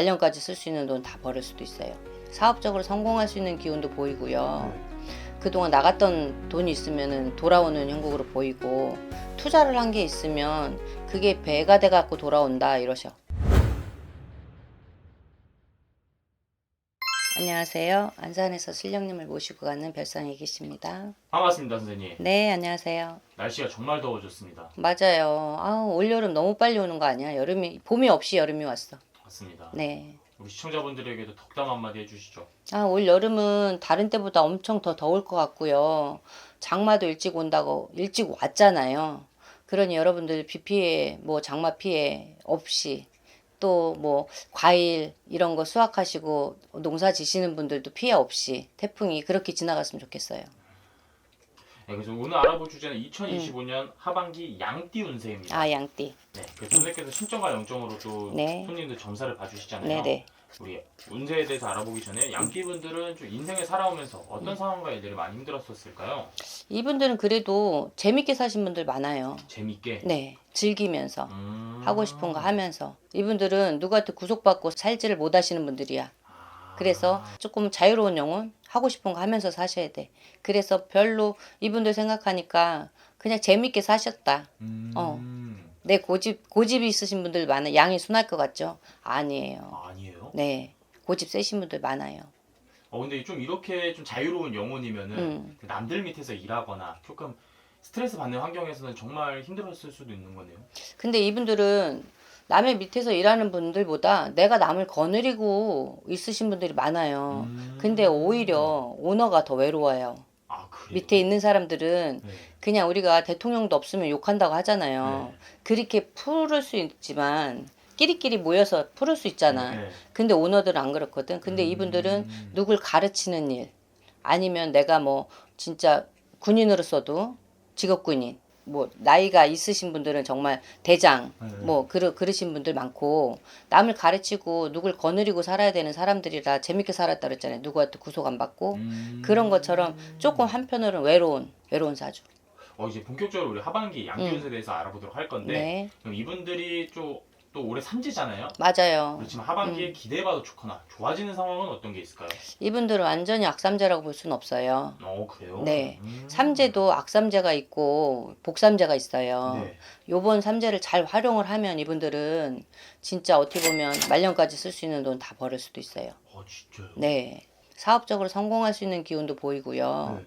말년까지 쓸 수 있는 돈다 벌을 수도 있어요. 사업적으로 성공할 수 있는 기운도 보이고요. 그동안 나갔던 돈이 있으면 돌아오는 형국으로 보이고 투자를 한 게 있으면 그게 배가 돼 갖고 돌아온다 이러셔. 안녕하세요. 안산에서 실령님을 모시고 가는 별상이 계십니다. 반갑습니다, 선생님. 네, 안녕하세요. 날씨가 정말 더워졌습니다. 맞아요. 아우, 올여름 너무 빨리 오는 거 아니야? 여름이 봄이 없이 여름이 왔어. 맞습니다. 네. 우리 시청자분들에게도 덕담 한마디 해주시죠. 아, 올 여름은 다른 때보다 엄청 더 더울 것 같고요. 장마도 일찍 온다고 일찍 왔잖아요. 그러니 여러분들 비 피해, 뭐 장마 피해 없이 또 뭐 과일 이런 거 수확하시고 농사 지시는 분들도 피해 없이 태풍이 그렇게 지나갔으면 좋겠어요. 네, 그래서 오늘 알아볼 주제는 2025년 하반기 양띠 운세입니다. 아, 양띠. 네, 그 선생님께서 신점과 영점으로 또 네. 손님들 점사를 봐주시잖아요. 네네. 우리 운세에 대해서 알아보기 전에 양띠 분들은 좀 인생을 살아오면서 어떤 음. 상황과 일들이 많이 힘들었었을까요? 이분들은 그래도 재밌게 사신 분들 많아요. 재밌게. 네. 즐기면서. 음... 하고 싶은 거 하면서 이분들은 누구한테 구속받고 살지를 못 하시는 분들이야. 아... 그래서 조금 자유로운 영혼 하고 싶은 거 하면서 사셔야 돼. 그래서 별로 이분들 생각하니까 그냥 재밌게 사셨다. 음... 어. 내 고집 고집이 있으신 분들 많아. 양이 순할 것 같죠? 아니에요. 아니에요? 네. 고집 세신 분들 많아요. 어 근데 좀 이렇게 좀 자유로운 영혼이면은 음. 그 남들 밑에서 일하거나 조금 스트레스 받는 환경에서는 정말 힘들었을 수도 있는 거네요. 근데 이분들은 남의 밑에서 일하는 분들보다 내가 남을 거느리고 있으신 분들이 많아요. 음. 근데 오히려 오너가 더 외로워요. 아? 밑에 있는 사람들은 네. 그냥 우리가 대통령도 없으면 욕한다고 하잖아요. 네. 그렇게 풀을 수 있지만 끼리끼리 모여서 풀을 수 있잖아. 네. 근데 오너들은 안 그렇거든. 근데 음. 이분들은 누굴 가르치는 일 아니면 내가 뭐 진짜 군인으로서도 직업군인 뭐 나이가 있으신 분들은 정말 대장 네. 뭐 그러, 그러신 분들 많고 남을 가르치고 누굴 거느리고 살아야 되는 사람들이라 재밌게 살았다 그랬잖아요. 누구한테 구속 안 받고 음. 그런 것처럼 조금 한편으로는 외로운 외로운 사주. 어 이제 본격적으로 우리 하반기 양기 음. 운세에 대해서 알아보도록 할 건데 네, 그럼 이분들이 좀 또 올해 삼지잖아요. 맞아요. 그렇지만 음. 하반기에 기대해봐도 좋거나 좋아지는 상황은 어떤 게 있을까요? 이분들은 완전히 악삼재라고 볼 수는 없어요. 어 그래요? 네. 음. 삼재도 악삼재가 있고 복삼재가 있어요. 네. 요번 삼재를 잘 활용을 하면 이분들은 진짜 어떻게 보면 말년까지 쓸 수 있는 돈 다 벌을 수도 있어요. 어 진짜요? 네. 사업적으로 성공할 수 있는 기운도 보이고요. 네.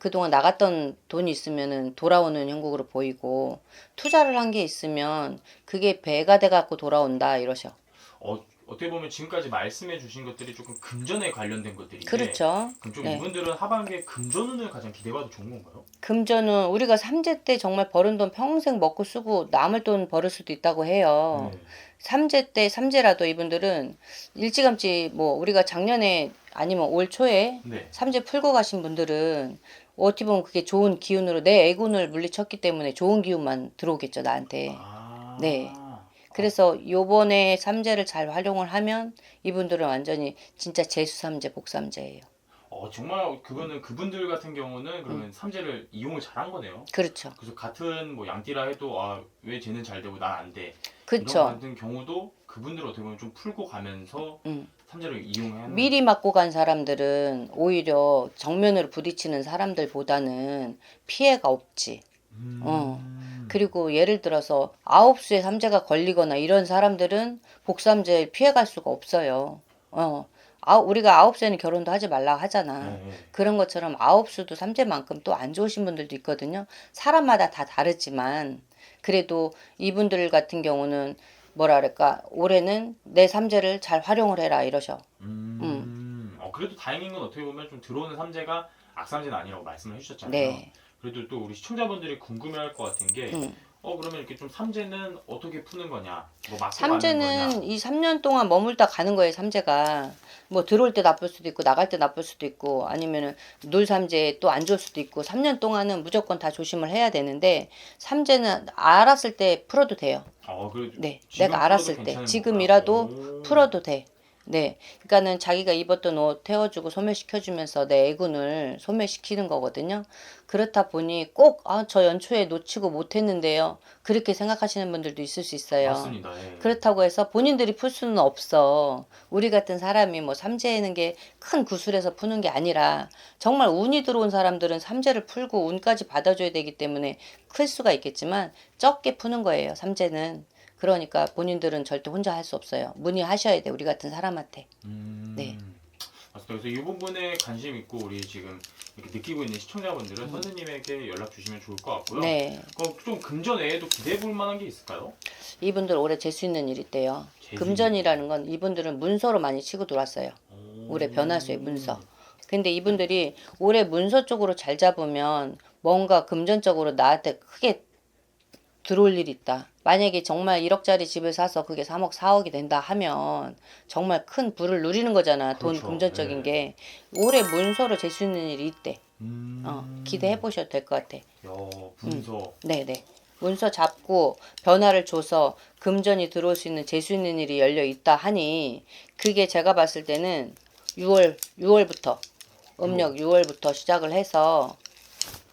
그동안 나갔던 돈이 있으면 돌아오는 형국으로 보이고 투자를 한 게 있으면 그게 배가 돼 갖고 돌아온다 이러셔. 어 어떻게 보면 지금까지 말씀해 주신 것들이 조금 금전에 관련된 것들인데 그렇죠. 그럼 좀 네. 이분들은 하반기에 금전운을 가장 기대해봐도 좋은 건가요? 금전은 우리가 삼재 때 정말 버는 돈 평생 먹고 쓰고 남을 돈 벌을 수도 있다고 해요. 네. 삼재 때 삼재라도 이분들은 일찌감치 뭐 우리가 작년에 아니면 올 초에 네. 삼재 풀고 가신 분들은 어떻게 보면 그게 좋은 기운으로 내 애군을 물리쳤기 때문에 좋은 기운만 들어오겠죠 나한테. 아. 네. 그래서 요번에 삼재를 잘 활용을 하면 이분들은 완전히 진짜 재수 삼재 복삼재예요. 어 정말 그거는 그분들 같은 경우는 그러면 음. 삼재를 이용을 잘한 거네요. 그렇죠. 그래서 같은 뭐 양띠라 해도 아왜 쟤는 잘 되고 난 안 돼. 이런 그렇죠. 같은 경우도 그분들 어떻게 보면 좀 풀고 가면서 음. 삼재를 이용해야 하는 미리 맞고 간 사람들은 오히려 정면으로 부딪히는 사람들보다는 피해가 없지. 음. 어. 그리고 예를 들어서 아홉 수에 삼재가 걸리거나 이런 사람들은 복삼재에 피해갈 수가 없어요. 어. 아, 우리가 아홉 수에는 결혼도 하지 말라 하잖아. 네, 네. 그런 것처럼 아홉 수도 삼재만큼 또 안 좋으신 분들도 있거든요. 사람마다 다 다르지만 그래도 이분들 같은 경우는 뭐라 그럴까 올해는 내 삼재를 잘 활용을 해라 이러셔. 음. 어, 그래도 다행인 건 어떻게 보면 좀 들어오는 삼재가 악삼재는 아니라고 말씀을 해주셨잖아요. 네. 그래도 또 우리 시청자분들이 궁금해할 것 같은 게, 음. 어 그러면 이렇게 좀 삼재는 어떻게 푸는 거냐, 뭐 맞고 가는 삼재는 거냐. 이 3년 동안 머물다 가는 거예요, 삼재가. 뭐 들어올 때 나쁠 수도 있고 나갈 때 나쁠 수도 있고 아니면은 놀 삼재 또 안 좋을 수도 있고 3년 동안은 무조건 다 조심을 해야 되는데 삼재는 알았을 때 풀어도 돼요. 어, 네. 내가 알았을 때 괜찮은 지금이라도 건가요? 오. 풀어도 돼. 네. 그러니까는 자기가 입었던 옷 태워주고 소멸시켜주면서 내 애군을 소멸시키는 거거든요. 그렇다 보니 꼭, 아, 저 연초에 놓치고 못했는데요. 그렇게 생각하시는 분들도 있을 수 있어요. 맞습니다. 예. 그렇다고 해서 본인들이 풀 수는 없어. 우리 같은 사람이 뭐 삼재하는 게 큰 구슬에서 푸는 게 아니라 정말 운이 들어온 사람들은 삼재를 풀고 운까지 받아줘야 되기 때문에 클 수가 있겠지만 적게 푸는 거예요. 삼재는. 그러니까 본인들은 절대 혼자 할 수 없어요. 문의하셔야 돼. 우리 같은 사람한테. 음, 네. 그래서 이 부분에 관심 있고 우리 지금 이렇게 느끼고 있는 시청자분들은 선생님에게 연락 주시면 좋을 것 같고요. 음. 네. 그럼 좀 금전 외에도 기대해 볼 만한 게 있을까요? 이분들 올해 재수 있는 일 있대요. 재수 금전이라는 건 이분들은 문서로 많이 치고 돌았어요. 올해 변화수의 문서. 근데 이분들이 올해 문서 쪽으로 잘 잡으면 뭔가 금전적으로 나한테 크게 들어올 일이 있다. 만약에 정말 1억짜리 집을 사서 그게 3억, 4억이 된다 하면 정말 큰 부를 누리는 거잖아. 돈 그렇죠. 금전적인 네. 게. 올해 문서로 재수 있는 일이 있대. 음. 어, 기대해 보셔도 될 것 같아. 야, 문서. 네네. 문서 잡고 변화를 줘서 금전이 들어올 수 있는 재수 있는 일이 열려 있다 하니 그게 제가 봤을 때는 6월 6월부터 음력 6월부터 시작을 해서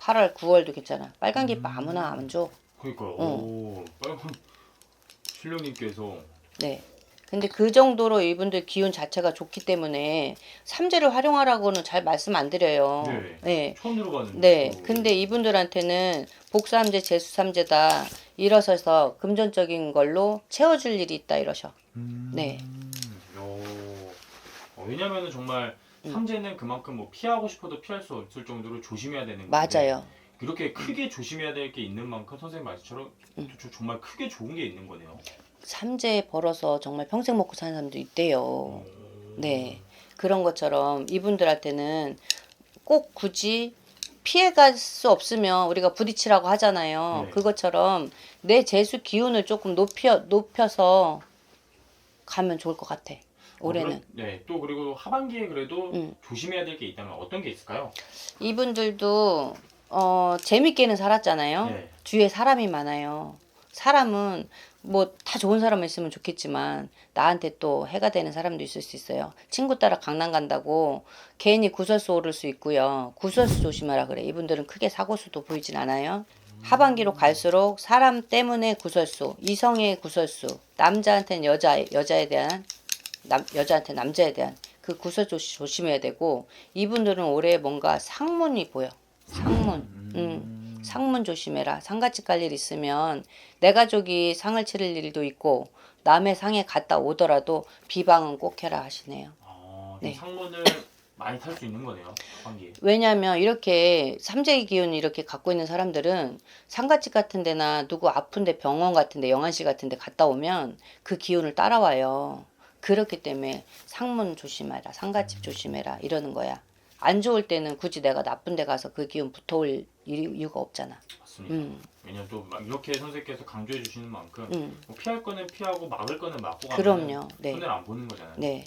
8월 9월도 괜찮아. 빨간 깃발 아무나 안 줘. 그러니까요. 어. 오, 빨간 신령님께서 네. 근데 그 정도로 이분들 기운 자체가 좋기 때문에 삼재를 활용하라고는 잘 말씀 안 드려요. 네. 네. 처음 들어가는. 네, 또 근데 이분들한테는 복삼재, 재수삼재다 일어서서 금전적인 걸로 채워줄 일이 있다 이러셔. 음. 네. 야. 어, 왜냐면은 정말 삼재는 그만큼 뭐 피하고 싶어도 피할 수 없을 정도로 조심해야 되는 건데 맞아요. 이렇게 크게 조심해야 될 게 있는 만큼 선생님 말씀처럼 음. 저- 정말 크게 좋은 게 있는 거네요. 삼재 벌어서 정말 평생 먹고 사는 사람도 있대요. 오. 네. 그런 것처럼 이분들한테는 꼭 굳이 피해갈 수 없으면 우리가 부딪히라고 하잖아요. 네. 그것처럼 내 재수 기운을 조금 높여 높여서 가면 좋을 것 같아. 올해는. 어, 그럼- 네. 또 그리고 하반기에 그래도 음. 조심해야 될 게 있다면 어떤 게 있을까요? 이분들도 어 재밌게는 살았잖아요. 네. 주위에 사람이 많아요. 사람은 뭐 다 좋은 사람만 있으면 좋겠지만 나한테 또 해가 되는 사람도 있을 수 있어요. 친구 따라 강남 간다고 괜히 구설수 오를 수 있고요. 구설수 조심하라 그래. 이분들은 크게 사고수도 보이진 않아요. 하반기로 갈수록 사람 때문에 구설수, 이성의 구설수, 남자한테는 여자 여자에 대한 남, 여자한테 남자에 대한 그 구설 조시, 조심해야 되고 이분들은 올해 뭔가 상문이 보여. 상문. 음. 상문 조심해라. 상가집 갈일 있으면 내 가족이 상을 치를 일도 있고 남의 상에 갔다 오더라도 비방은 꼭 해라 하시네요. 아, 네. 상문을 많이 탈 수 있는 거네요. 하반기에. 왜냐하면 이렇게 삼재의 기운을 이렇게 갖고 있는 사람들은 상가집 같은 데나 누구 아픈데 병원 같은 데 영안실 같은 데 갔다 오면 그 기운을 따라와요. 그렇기 때문에 상문 조심해라. 상가집 조심해라. 이러는 거야. 안 좋을 때는 굳이 내가 나쁜 데 가서 그 기운 붙어올 이유- 이유가 없잖아. 맞습니다. 음, 왜냐면 또 막 이렇게 선생님께서 강조해 주시는 만큼 음. 뭐 피할 거는 피하고 막을 거는 막고 가면 그럼요. 네. 손해를 안 보는 거잖아요. 네.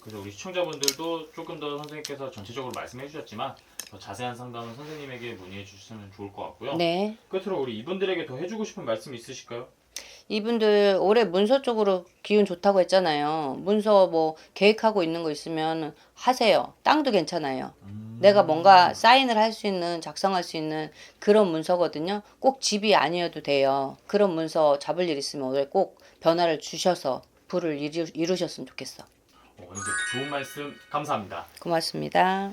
그래서 우리 시청자분들도 조금 더 선생님께서 전체적으로 말씀해 주셨지만 더 자세한 상담은 선생님에게 문의해 주시면 좋을 것 같고요. 네. 끝으로 우리 이분들에게 더 해주고 싶은 말씀 있으실까요? 이분들 올해 문서 쪽으로 기운 좋다고 했잖아요. 문서 뭐 계획하고 있는 거 있으면 하세요. 땅도 괜찮아요. 내가 뭔가 사인을 할 수 있는 작성할 수 있는 그런 문서거든요. 꼭 집이 아니어도 돼요. 그런 문서 잡을 일 있으면 올해 꼭 변화를 주셔서 부를 이루, 이루셨으면 좋겠어. 어, 오늘 좋은 말씀 감사합니다. 고맙습니다.